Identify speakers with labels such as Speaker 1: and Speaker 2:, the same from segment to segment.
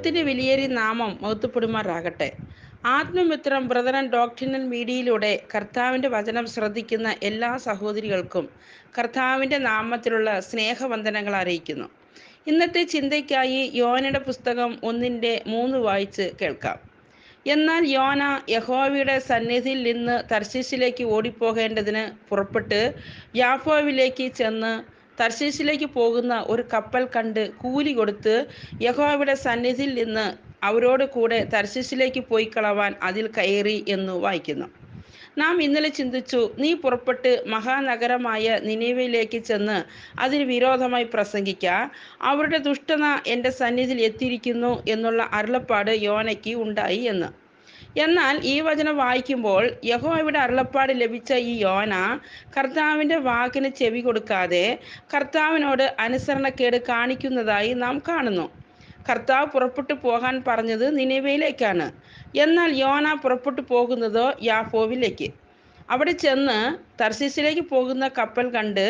Speaker 1: ദൈവത്തിന്റെ വിലയേറിയ നാമം മഹത്വപ്പെടുമാറാകട്ടെ. ആത്മമിത്രം ബ്രദറൻ ഡോക്ടറിനൽ മീഡിയയിലൂടെ കർത്താവിന്റെ വചനം ശ്രദ്ധിക്കുന്ന എല്ലാ സഹോദരികൾക്കും കർത്താവിന്റെ നാമത്തിലുള്ള സ്നേഹവന്ദനങ്ങൾ അറിയിക്കുന്നു. ഇന്നത്തെ ചിന്തയ്ക്കായി യോനയുടെ പുസ്തകം ഒന്നിന്റെ മൂന്ന് വായിച്ച് കേൾക്കാം. എന്നാൽ യോന യഹോവയുടെ സന്നിധിയിൽ നിന്ന് തർശീശിലേക്ക് ഓടിപ്പോകേണ്ടതിന് പുറപ്പെട്ട് യാഫോവിലേക്ക് ചെന്ന് തർശീശിലേക്ക് പോകുന്ന ഒരു കപ്പൽ കണ്ട് കൂലി കൊടുത്ത് യഹോവയുടെ സന്നിധിയിൽ നിന്ന് അവരോട് കൂടെ തർശീശിലേക്ക് പോയി കളവാൻ അതിൽ കയറി എന്ന് വായിക്കുന്നു. നാം ഇന്നലെ ചിന്തിച്ചു നീ പുറപ്പെട്ട് മഹാനഗരമായ നിനവയിലേക്ക് ചെന്ന് അതിന് വിരോധമായി പ്രസംഗിക്ക. അവരുടെ ദുഷ്ടത എന്റെ സന്നിധിയിൽ എത്തിയിരിക്കുന്നു എന്നുള്ള അരുളപ്പാട് യോനയ്ക്ക് ഉണ്ടായി എന്ന്. എന്നാൽ ഈ വചനം വായിക്കുമ്പോൾ യഹോവയുടെ അരുളപ്പാട് ലഭിച്ച ഈ യോന കർത്താവിന്റെ വാക്കിന് ചെവി കൊടുക്കാതെ കർത്താവിനോട് അനുസരണക്കേട് കാണിക്കുന്നതായി നാം കാണുന്നു. കർത്താവ് പുറപ്പെട്ടു പോകാൻ പറഞ്ഞത് നിനവയിലേക്കാണ് എന്നാൽ യോന പുറപ്പെട്ടു പോകുന്നത് യാഫോവിലേക്ക് അവിടെ ചെന്ന് തർശീസിലേക്ക് പോകുന്ന കപ്പൽ കണ്ട്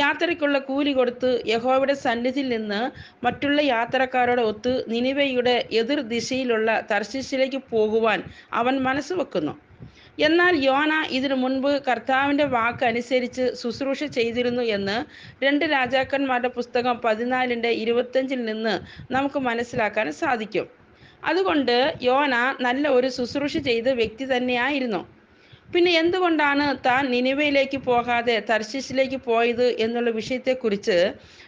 Speaker 1: യാത്രയ്ക്കുള്ള കൂലി കൊടുത്ത് യഹോവയുടെ സന്നിധിയിൽ നിന്ന് മറ്റുള്ള യാത്രക്കാരോട് ഒത്ത് നിനിവയുടെ എതിർ ദിശയിലുള്ള തർശീസിലേക്ക് പോകുവാൻ അവൻ മനസ്സ് വെക്കുന്നു. എന്നാൽ യോന ഇതിനു മുൻപ് കർത്താവിന്റെ വാക്ക് അനുസരിച്ച് ശുശ്രൂഷ ചെയ്തിരുന്നു എന്ന് രണ്ട് രാജാക്കന്മാരുടെ പുസ്തകം പതിനാലിന്റെ ഇരുപത്തഞ്ചിൽ നിന്ന് നമുക്ക് മനസ്സിലാക്കാൻ സാധിക്കും. അതുകൊണ്ട് യോന നല്ല ഒരു ശുശ്രൂഷ ചെയ്ത വ്യക്തി തന്നെയായിരുന്നു. പിന്നെ എന്തുകൊണ്ടാണ് താൻ നിനിവയിലേക്ക് പോകാതെ തർശീസിലേക്ക് പോയത് എന്നുള്ള വിഷയത്തെക്കുറിച്ച്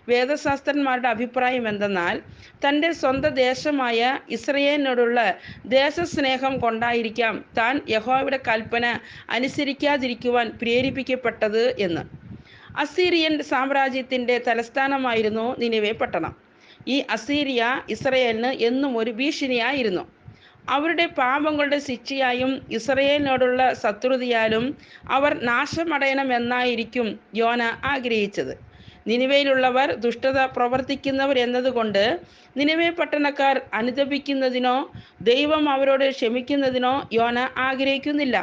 Speaker 1: വേദശാസ്ത്രന്മാരുടെ അഭിപ്രായം എന്തെന്നാൽ തന്റെ സ്വന്തം ദേശമായ ഇസ്രയേലിനോടുള്ള ദേശസ്നേഹം കൊണ്ടായിരിക്കാം താൻ യഹോവയുടെ കൽപ്പന അനുസരിക്കാതിരിക്കുവാൻ പ്രേരിപ്പിക്കപ്പെട്ടത് എന്ന്. അസീറിയൻ സാമ്രാജ്യത്തിന്റെ തലസ്ഥാനമായിരുന്നു നിനിവെ പട്ടണം. ഈ അസീറിയ ഇസ്രയേലിന് എന്നും ഒരു ഭീഷണിയായിരുന്നു. അവരുടെ പാപങ്ങളുടെ ശിക്ഷയായും ഇസ്രയേലിനോടുള്ള ശത്രുതയാലും അവർ നാശമടയണമെന്നായിരിക്കും യോന ആഗ്രഹിച്ചത്. നിലവയിലുള്ളവർ ദുഷ്ടത പ്രവർത്തിക്കുന്നവർ എന്നതുകൊണ്ട് നിലവേ പട്ടണക്കാർ അനുദപിക്കുന്നതിനോ ദൈവം അവരോട് ക്ഷമിക്കുന്നതിനോ യോന ആഗ്രഹിക്കുന്നില്ല.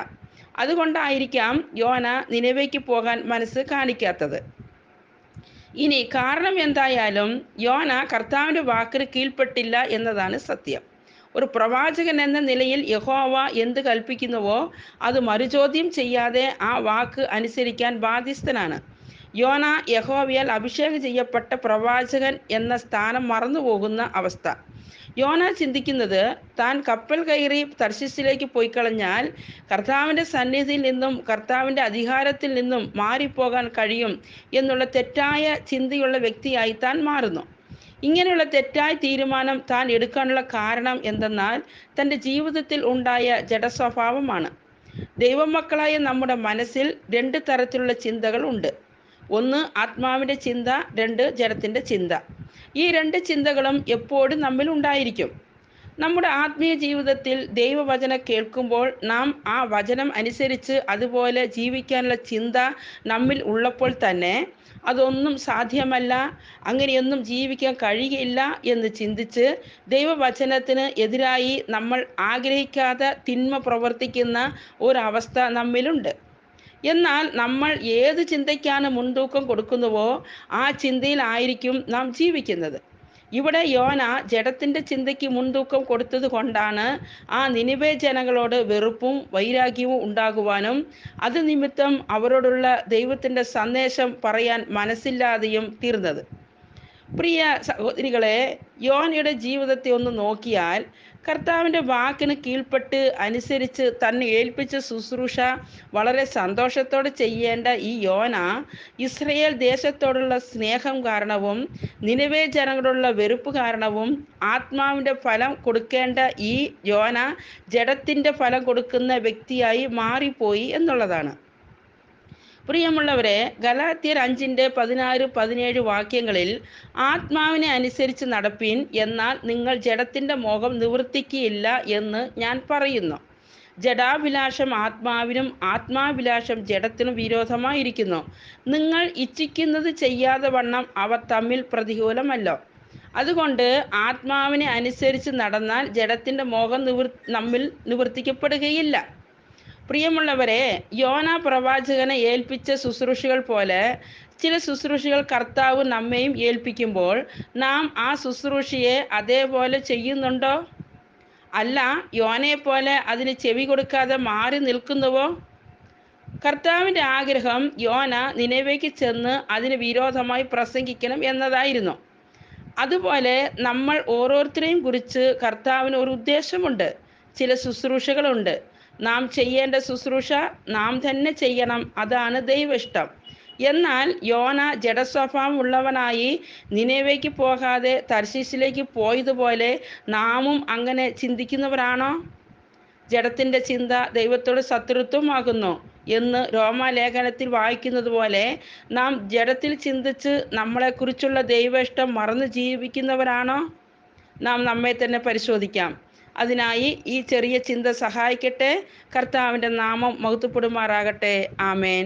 Speaker 1: അതുകൊണ്ടായിരിക്കാം യോന നിലവേക്ക് പോകാൻ മനസ്സ് കാണിക്കാത്തത്. ഇനി കാരണം എന്തായാലും യോന കർത്താവിന്റെ വാക്കിന് കീഴ്പ്പെട്ടില്ല എന്നതാണ് സത്യം. ഒരു പ്രവാചകൻ എന്ന നിലയിൽ യഹോവ എന്ത് കൽപ്പിക്കുന്നുവോ അത് മറുചോദ്യം ചെയ്യാതെ ആ വാക്ക് അനുസരിക്കാൻ ബാധ്യസ്ഥനാണ്. യോന യഹോവയാൽ അഭിഷേകം ചെയ്യപ്പെട്ട പ്രവാചകൻ എന്ന സ്ഥാനം മറന്നുപോകുന്ന അവസ്ഥ. യോന ചിന്തിക്കുന്നത് താൻ കപ്പൽ കയറി തർശിസിലേക്ക് പോയി കളഞ്ഞാൽ കർത്താവിന്റെ സന്നിധിയിൽ നിന്നും കർത്താവിന്റെ അധികാരത്തിൽ നിന്നും മാറിപ്പോകാൻ കഴിയും എന്നുള്ള തെറ്റായ ചിന്തയുള്ള വ്യക്തിയായി താൻ മാറുന്നു. ഇങ്ങനെയുള്ള തെറ്റായ തീരുമാനം താൻ എടുക്കാനുള്ള കാരണം എന്തെന്നാൽ തന്റെ ജീവിതത്തിൽ ഉണ്ടായ ജഡസ്വഭാവമാണ്. ദൈവമക്കളായ നമ്മുടെ മനസ്സിൽ രണ്ട് തരത്തിലുള്ള ചിന്തകൾ ഉണ്ട്. ഒന്ന് ആത്മാവിന്റെ ചിന്ത രണ്ട് ജഡത്തിന്റെ ചിന്ത. ഈ രണ്ട് ചിന്തകളും എപ്പോഴും നമ്മിൽ ഉണ്ടായിരിക്കും. നമ്മുടെ ആത്മീയ ജീവിതത്തിൽ ദൈവവചനം കേൾക്കുമ്പോൾ നാം ആ വചനം അനുസരിച്ച് അതുപോലെ ജീവിക്കാനുള്ള ചിന്ത നമ്മിൽ ഉള്ളപ്പോൾ തന്നെ അതൊന്നും സാധ്യമല്ല. അങ്ങനെയൊന്നും ജീവിക്കാൻ കഴിയില്ല എന്ന് ചിന്തിച്ച് ദൈവവചനത്തിന് എതിരായി നമ്മൾ ആഗ്രഹിക്കാതെ തിന്മ പ്രവർത്തിക്കുന്ന ഒരവസ്ഥ നമ്മിലുണ്ട്. എന്നാൽ നമ്മൾ ഏത് ചിന്തയ്ക്കാണ് മുൻതൂക്കം കൊടുക്കുന്നുവോ ആ ചിന്തയിലായിരിക്കും നാം ജീവിക്കുന്നത്. ഇവിടെ യോന ജഡത്തിന്റെ ചിന്തയ്ക്ക് മുൻതൂക്കം കൊടുത്തത് കൊണ്ടാണ് ആ നിനിവേ ജനങ്ങളോട് വെറുപ്പും വൈരാഗ്യവും ഉണ്ടാകുവാനും അത് നിമിത്തം അവരോടുള്ള ദൈവത്തിന്റെ സന്ദേശം പറയാൻ മനസ്സില്ലാതെയും തീർന്നത്. പ്രിയ സഹോദരികളെ യോനയുടെ ജീവിതത്തെ ഒന്ന് നോക്കിയാൽ കർത്താവിന്റെ വാക്കിന് കീഴ്പ്പെട്ട് അനുസരിച്ച് തന്നെ ഏൽപ്പിച്ച ശുശ്രൂഷ വളരെ സന്തോഷത്തോടെ ചെയ്യേണ്ട ഈ യോന ഇസ്രയേൽ ദേശത്തോടുള്ള സ്നേഹം കാരണവും നിലവേ ജനങ്ങളോടുള്ള വെറുപ്പ് കാരണവും ആത്മാവിന്റെ ഫലം കൊടുക്കേണ്ട ഈ യോന ജഡത്തിന്റെ ഫലം കൊടുക്കുന്ന വ്യക്തിയായി മാറിപ്പോയി എന്നുള്ളതാണ്. പ്രിയമുള്ളവരെ ഗലാത്യർ അഞ്ചിന്റെ പതിനാറ് പതിനേഴ് വാക്യങ്ങളിൽ ആത്മാവിനെ അനുസരിച്ച് നടപ്പീൻ എന്നാൽ നിങ്ങൾ ജഡത്തിന്റെ മോഹം നിവർത്തിക്കുകയില്ല എന്ന് ഞാൻ പറയുന്നു. ജഡാഭിലാഷം ആത്മാവിനും ആത്മാഭിലാഷം ജഡത്തിനും വിരോധമായിരിക്കുന്നു. നിങ്ങൾ ഇച്ഛിക്കുന്നത് ചെയ്യാതെ വണ്ണം അവ തമ്മിൽ പ്രതികൂലമല്ലോ. അതുകൊണ്ട് ആത്മാവിനെ അനുസരിച്ച് നടന്നാൽ ജഡത്തിന്റെ മോഹം നിവൃ നമ്മിൽ നിവർത്തിക്കപ്പെടുകയില്ല. പ്രിയമുള്ളവരെ യോന പ്രവാചകനെ ഏൽപ്പിച്ച ശുശ്രൂഷകൾ പോലെ ചില ശുശ്രൂഷകൾ കർത്താവ് നമ്മെയും ഏൽപ്പിക്കുമ്പോൾ നാം ആ ശുശ്രൂഷയെ അതേപോലെ ചെയ്യുന്നുണ്ടോ? അല്ല യോനയെപ്പോലെ പോലെ അതിന് ചെവി കൊടുക്കാതെ മാറി നിൽക്കുന്നുവോ? കർത്താവിന്റെ ആഗ്രഹം യോന നിലവേക്ക് ചെന്ന് അതിന് വിരോധമായി പ്രസംഗിക്കണം എന്നതായിരുന്നു. അതുപോലെ നമ്മൾ ഓരോരുത്തരെയും കുറിച്ച് കർത്താവിന് ഒരു ഉദ്ദേശമുണ്ട്. ചില ശുശ്രൂഷകളുണ്ട്. നാം ചെയ്യേണ്ട ശുശ്രൂഷ നാം തന്നെ ചെയ്യണം. അതാണ് ദൈവ ഇഷ്ടം എന്നാൽ യോന ജഡസ്വഭാവം ഉള്ളവനായി നിലവേക്ക് പോകാതെ തർശീസിലേക്ക് പോയതുപോലെ നാമും അങ്ങനെ ചിന്തിക്കുന്നവരാണോ? ജഡത്തിന്റെ ചിന്ത ദൈവത്തോട് ശത്രുത്വമാകുന്നു എന്ന് രോമാലേഖനത്തിൽ വായിക്കുന്നത് പോലെ നാം ജഡത്തിൽ ചിന്തിച്ച് നമ്മളെക്കുറിച്ചുള്ള ദൈവ ഇഷ്ടം മറന്നു ജീവിക്കുന്നവരാണോ? നാം നമ്മെ തന്നെ പരിശോധിക്കാം. അതിനായി ഈ ചെറിയ ചിന്ത സഹായിക്കട്ടെ. കർത്താവിന്റെ നാമം മഹത്വപ്പെടുമാറാകട്ടെ. ആമേൻ.